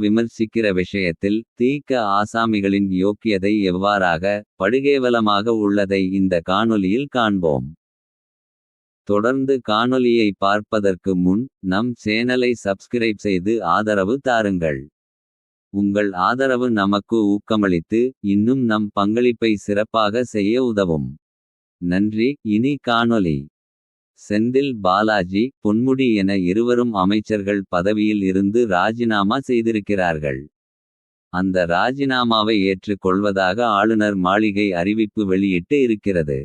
விமர்சிக்கிற விஷயத்தில் தீக்க ஆசாமிகளின் யோக்கியதை எவ்வாறாக படுகேவலமாக உள்ளதை இந்த காணொலியில் காண்போம். தொடர்ந்து காணொலியை பார்ப்பதற்கு முன் நம் சேனலை சப்ஸ்கிரைப் செய்து ஆதரவு தாருங்கள். உங்கள் ஆதரவு நமக்கு ஊக்கமளித்து இன்னும் நம் பங்களிப்பை சிறப்பாக செய்ய உதவும். நன்றி இனி காணொலி செந்தில் பாலாஜி பொன்முடி என இருவரும் அமைச்சர்கள் பதவியில் இருந்து ராஜினாமா செய்திருக்கிறார்கள். அந்த ராஜினாமாவை ஏற்றுக் கொள்வதாக ஆளுநர் மாளிகை அறிவிப்பு வெளியிட்டு இருக்கிறது.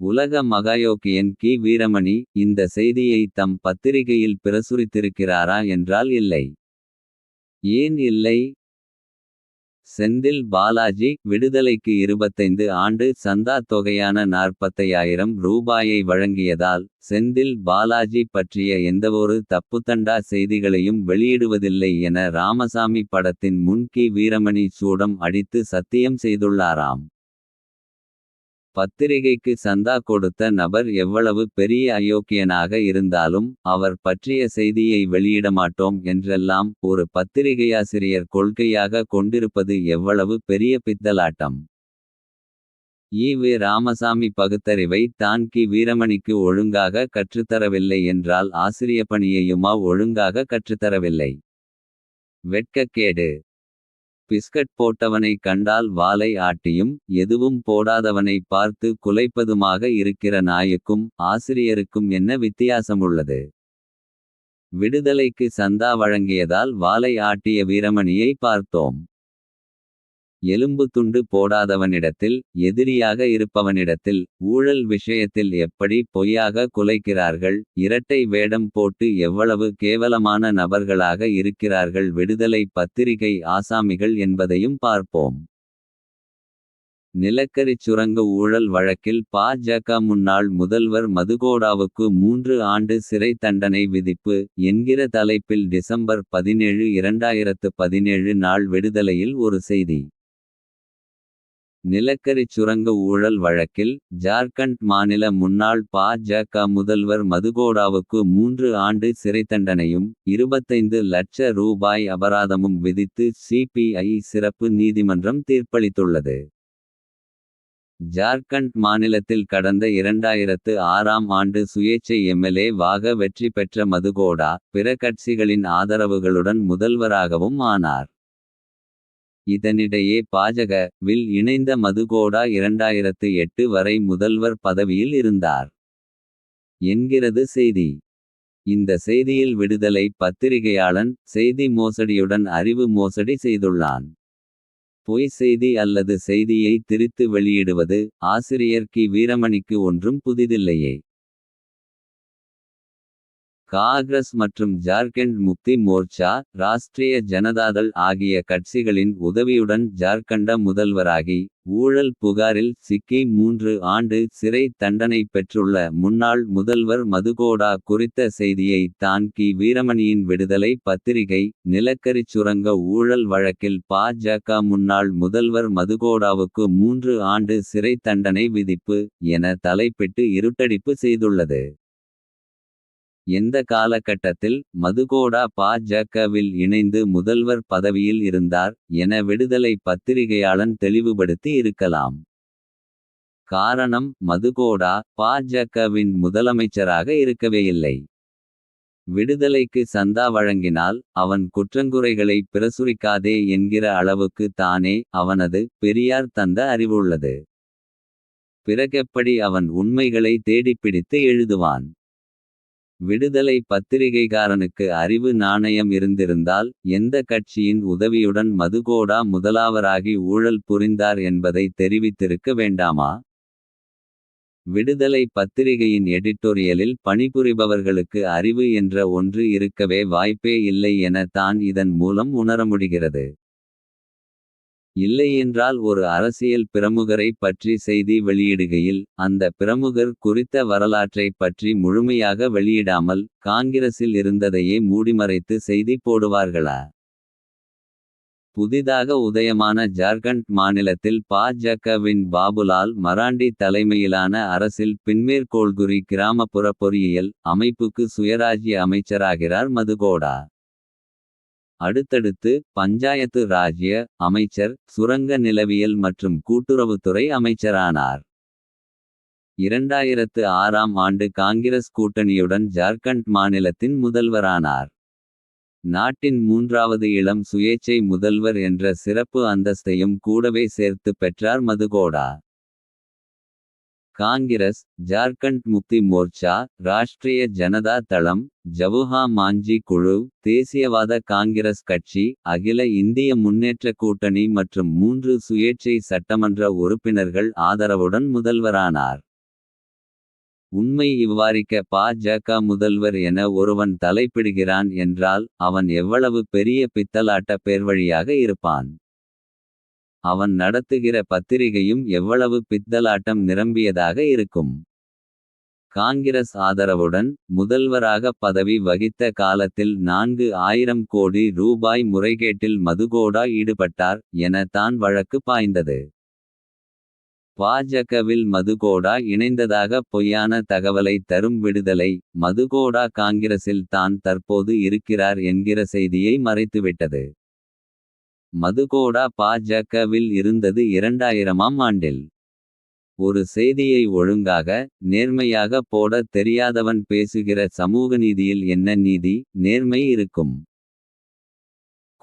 உலக மகாயோக்கியன் கி வீரமணி இந்த செய்தியை தம் பத்திரிகையில் பிரசுரித்திருக்கிறாரா என்றால் இல்லை. ஏன் இல்லை. செந்தில் பாலாஜி விடுதலைக்கு 25 ஆண்டு சந்தா தொகையான 45000 ரூபாயை வழங்கியதால். செந்தில் பாலாஜி பற்றிய எந்தவொரு தப்புத்தண்டா செய்திகளையும் வெளியிடுவதில்லை என ராமசாமி படத்தின் முன் கி வீரமணி சூடம் அடித்து சத்தியம் செய்துள்ளாராம். பத்திரிகைக்கு சந்தா கொடுத்த நபர் எவ்வளவு பெரிய அயோக்கியனாக இருந்தாலும். அவர் பற்றிய செய்தியை வெளியிடமாட்டோம் என்றெல்லாம். ஒரு பத்திரிகையாசிரியர் கொள்கையாக கொண்டிருப்பது எவ்வளவு பெரிய பித்தலாட்டம். ஈ. வி ராமசாமி பகுத்தறிவை தான் கி வீரமணிக்கு ஒழுங்காக கற்றுத்தரவில்லை என்றால் ஆசிரியப்பணியையுமா ஒழுங்காக கற்றுத்தரவில்லை. வெட்கக்கேடு. பிஸ்கட் போட்டவனை கண்டால் வாலை ஆட்டியும். எதுவும் போடாதவனை பார்த்து குலைப்பதுமாக இருக்கிற நாய்க்கும். ஆசிரியருக்கும் என்ன வித்தியாசமுள்ளது. விடுதலைக்கு சந்தா வழங்கியதால் வாலை ஆட்டிய வீரமணியை பார்த்தோம். எலும்பு துண்டு போடாதவனிடத்தில் எதிரியாக இருப்பவனிடத்தில். ஊழல் விஷயத்தில் எப்படி பொய்யாக குலைக்கிறார்கள். இரட்டை வேடம் போட்டு எவ்வளவு கேவலமான நபர்களாக இருக்கிறார்கள். விடுதலை பத்திரிகை ஆசாமிகள் என்பதையும் பார்ப்போம். நிலக்கரிச் சுரங்க ஊழல் வழக்கில் பா.ஜ.க முன்னாள் முதல்வர் மதுகோடாவுக்கு மூன்று ஆண்டு சிறை தண்டனை விதிப்பு. என்கிற தலைப்பில் டிசம்பர் 17 2017 நாள் விடுதலையில் ஒரு செய்தி. நிலக்கரிச் சுரங்க ஊழல் வழக்கில் ஜார்க்கண்ட் மாநில முன்னாள் பா.ஜ.க முதல்வர் மதுகோடாவுக்கு மூன்று ஆண்டு சிறைத்தண்டனையும். 25 லட்ச ரூபாய் அபராதமும் விதித்து சி.பி.ஐ சிறப்பு நீதிமன்றம் தீர்ப்பளித்துள்ளது. ஜார்க்கண்ட் மாநிலத்தில் கடந்த 2006ஆம் ஆண்டு சுயேச்சை எம்எல்ஏ வாக வெற்றி பெற்ற மதுகோடா. பிற கட்சிகளின் ஆதரவுகளுடன் முதல்வராகவும் ஆனார். இதனிடையே பாஜக. வில் இணைந்த மதுகோடா 2008 வரை முதல்வர் பதவியில் இருந்தார். என்கிறது செய்தி. இந்த செய்தியில் விடுதலை பத்திரிகையாளன். செய்தி மோசடியுடன் அறிவு மோசடி செய்துள்ளான். பொய் செய்தி அல்லது செய்தியை திரித்து வெளியிடுவது. ஆசிரியர் கி வீரமணிக்கு ஒன்றும் புதிதில்லையே. காங்கிரஸ் மற்றும் ஜார்க்கண்ட் முக்தி மோர்ச்சா. ராஷ்டிரிய ஜனதாதள் ஆகிய கட்சிகளின் உதவியுடன் ஜார்க்கண்ட முதல்வராகி. ஊழல் புகாரில் சிக்கி மூன்று ஆண்டு சிறை தண்டனை பெற்றுள்ள. முன்னாள் முதல்வர் மதுகோடா குறித்த செய்தியை தான் கி வீரமணியின் விடுதலை பத்திரிகை. நிலக்கரிச் சுரங்க ஊழல் வழக்கில் பா.ஜ.க முன்னாள் முதல்வர் மதுகோடாவுக்கு மூன்று ஆண்டு சிறை தண்டனை விதிப்பு. என தலைப்பிட்டு இருட்டடிப்பு செய்துள்ளது. எந்த காலகட்டத்தில் மதுகோடா பா.ஜ.க.வில் இணைந்து முதல்வர் பதவியில் இருந்தார். என விடுதலை பத்திரிகையாளன் தெளிவுபடுத்தி இருக்கலாம். காரணம் மதுகோடா பா.ஜ.க.வின் முதலமைச்சராக இருக்கவேயில்லை. விடுதலைக்கு சந்தா வழங்கினால் அவன் குற்றங்குறைகளை பிரசுரிக்காதே என்கிற அளவுக்கு தானே அவனது பெரியார் தந்த அறிவுள்ளது. பிறகெப்படி அவன் உண்மைகளை தேடிப்பிடித்து எழுதுவான். விடுதலை பத்திரிகைகாரனுக்கு அறிவு நாணயம் இருந்திருந்தால். எந்த கட்சியின் உதவியுடன் மதுகோடா முதலாவராகி ஊழல் புரிந்தார் என்பதை தெரிவித்திருக்க வேண்டாமா. விடுதலை பத்திரிகையின் எடிட்டோரியலில் பணிபுரிபவர்களுக்கு அறிவு என்ற ஒன்று இருக்கவே வாய்ப்பே இல்லை என தான் இதன் மூலம் உணர முடிகிறது இல்லையென்றால் ஒரு அரசியல் பிரமுகரை பற்றி செய்தி வெளியிடுகையில். அந்த பிரமுகர் குறித்த வரலாற்றைப் பற்றி முழுமையாக வெளியிடாமல். காங்கிரசில் இருந்ததையே மூடிமறைத்து செய்தி போடுவார்களா. புதிதாக உதயமான ஜார்க்கண்ட் மாநிலத்தில் பா.ஜ.க.வின் பாபுலால் மராண்டி தலைமையிலான அரசில் பின்மேற்கோள்குறி கிராமப்புற பொறியியல் அமைப்புக்கு சுயராஜ்ய அமைச்சராகிறார் மதுகோடா. அடுத்தடுத்து பஞ்சாயத்து ராஜ்ய அமைச்சர் சுரங்க நிலவியல் மற்றும் கூட்டுறவுத்துறை அமைச்சரானார். இரண்டாயிரத்து ஆறாம் ஆண்டு காங்கிரஸ் கூட்டணியுடன் ஜார்க்கண்ட் மாநிலத்தின் முதல்வரானார். நாட்டின் மூன்றாவது இளம் சுயேச்சை முதல்வர் என்ற சிறப்பு அந்தஸ்தையும் கூடவே சேர்த்துப் பெற்றார் மதுகோடா. காங்கிரஸ் ஜார்க்கண்ட் முக்தி மோர்ச்சா ராஷ்டிரிய ஜனதா தளம் ஜவுஹா மாஞ்சி குழு தேசியவாத காங்கிரஸ் கட்சி அகில இந்திய முன்னேற்ற கூட்டணி மற்றும் மூன்று சுயேட்சை சட்டமன்ற உறுப்பினர்கள் ஆதரவுடன் முதல்வரானார். உண்மை இவ்வாறிக்க பா.ஜ.க முதல்வர் என ஒருவன் தலைப்பிடுகிறான் என்றால் அவன் எவ்வளவு பெரிய பித்தலாட்ட பேர்வழியாக இருப்பான். அவன் நடத்துகிற பத்திரிகையும் எவ்வளவு பித்தலாட்டம் நிரம்பியதாக இருக்கும். காங்கிரஸ் ஆதரவுடன் முதல்வராக பதவி வகித்த காலத்தில் நான்கு ஆயிரம் கோடி ரூபாய் முறைகேட்டில் மதுகோடா ஈடுபட்டார் என தான் வழக்கு பாய்ந்தது. பாஜகவில் மதுகோடா இணைந்ததாக பொய்யான தகவலை தரும் விடுதலை மதுகோடா காங்கிரசில் தான் தற்போது இருக்கிறார் என்கிற செய்தியை மறைத்துவிட்டது. மதுகோடா பாஜகவில் இருந்தது இரண்டாயிரமாம் ஆண்டில். ஒரு செய்தியை ஒழுங்காக நேர்மையாக போட தெரியாதவன் பேசுகிற சமூக நீதியில் என்ன நீதி நேர்மை இருக்கும்.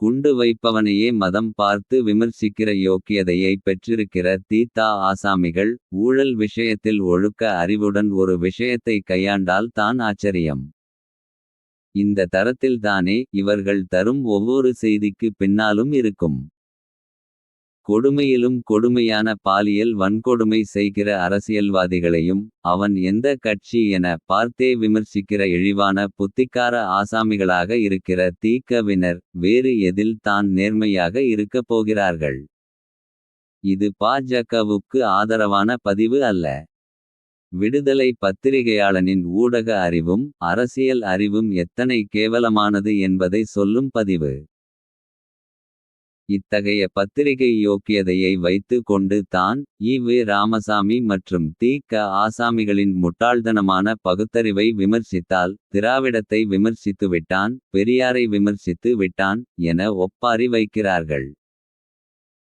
குண்டு வைப்பவனையே மதம் பார்த்து விமர்சிக்கிற யோக்கியதையை பெற்றிருக்கிற தீத்தா ஆசாமிகள் ஊழல் விஷயத்தில் ஒழுக்க அறிவுடன் ஒரு விஷயத்தை கையாண்டால் தான் ஆச்சரியம். இந்த தரத்தில்தானே இவர்கள் தரும் ஒவ்வொரு செய்திக்கு பின்னாலும் இருக்கும். கொடுமையிலும் கொடுமையான பாலியல் வன்கொடுமை செய்கிற அரசியல்வாதிகளையும். அவன் எந்த கட்சி என பார்த்தே விமர்சிக்கிற இழிவான புத்திக்கார ஆசாமிகளாக இருக்கிற தீக்கவினர் வேறு எதில் தான் நேர்மையாக இருக்கப் போகிறார்கள். இது பாஜகவுக்கு ஆதரவான பதிவு அல்ல. விடுதலை பத்திரிகையாளனின் ஊடக அறிவும் அரசியல் அறிவும் எத்தனை கேவலமானது என்பதை சொல்லும் பதிவு. இத்தகைய பத்திரிகை யோக்கியதையை வைத்து கொண்டு தான் இ வி ராமசாமி மற்றும் தி.க. ஆசாமிகளின் முட்டாள்தனமான பகுத்தறிவை விமர்சித்தால். திராவிடத்தை விமர்சித்து விட்டான் பெரியாரை விமர்சித்து விட்டான் என ஒப்பாரி வைக்கிறார்கள்.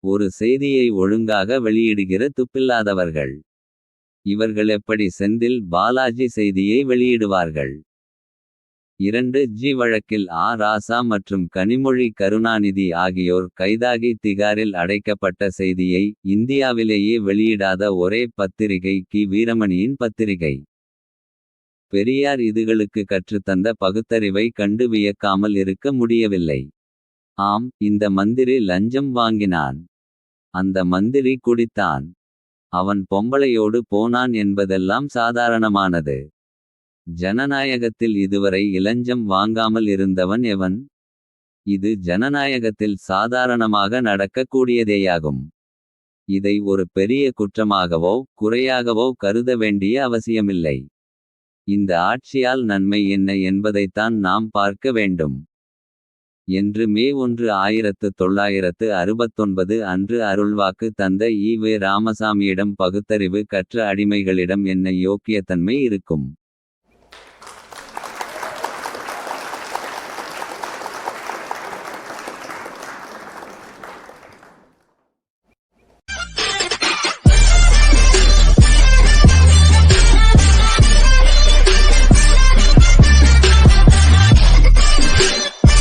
ஒரு செய்தியை ஒழுங்காக வெளியிடுகிற துப்பில்லாதவர்கள். இவர்கள் எப்படி செந்தில் பாலாஜி செய்தியை வெளியிடுவார்கள். இரண்டு ஜி வழக்கில் ஆ. ராசா மற்றும் கனிமொழி கருணாநிதி ஆகியோர் கைதாகி திகாரில் அடைக்கப்பட்ட செய்தியை. இந்தியாவிலேயே வெளியிடாத ஒரே பத்திரிகை கி. வீரமணியின் பத்திரிகை. பெரியார் இதுகளுக்கு கற்றுத்தந்த பகுத்தறிவை கண்டு வியக்காமல் இருக்க முடியவில்லை. ஆம் இந்த மந்திரி லஞ்சம் வாங்கினான். அந்த மந்திரி குடித்தான். அவன் பொம்பளையோடு போனான் என்பதெல்லாம் சாதாரணமானது. ஜனநாயகத்தில் இதுவரை இளஞ்சம் வாங்காமல் இருந்தவன் எவன். இது ஜனநாயகத்தில் சாதாரணமாக நடக்கக்கூடியதேயாகும் இதை ஒரு பெரிய குற்றமாகவோ குறையாகவோ கருத வேண்டிய அவசியமில்லை. இந்த ஆட்சியால் நன்மை என்ன என்பதைத்தான் நாம் பார்க்க வேண்டும். என்று மே ஒன்று ஆயிரத்து தொள்ளாயிரத்து அறுபத்தொன்பது அன்று அருள்வாக்கு தந்த ஈ. வே. ராமசாமியிடம் பகுத்தறிவு கற்ற அடிமைகளிடம் என்ன யோக்கியத்தன்மை இருக்கும்.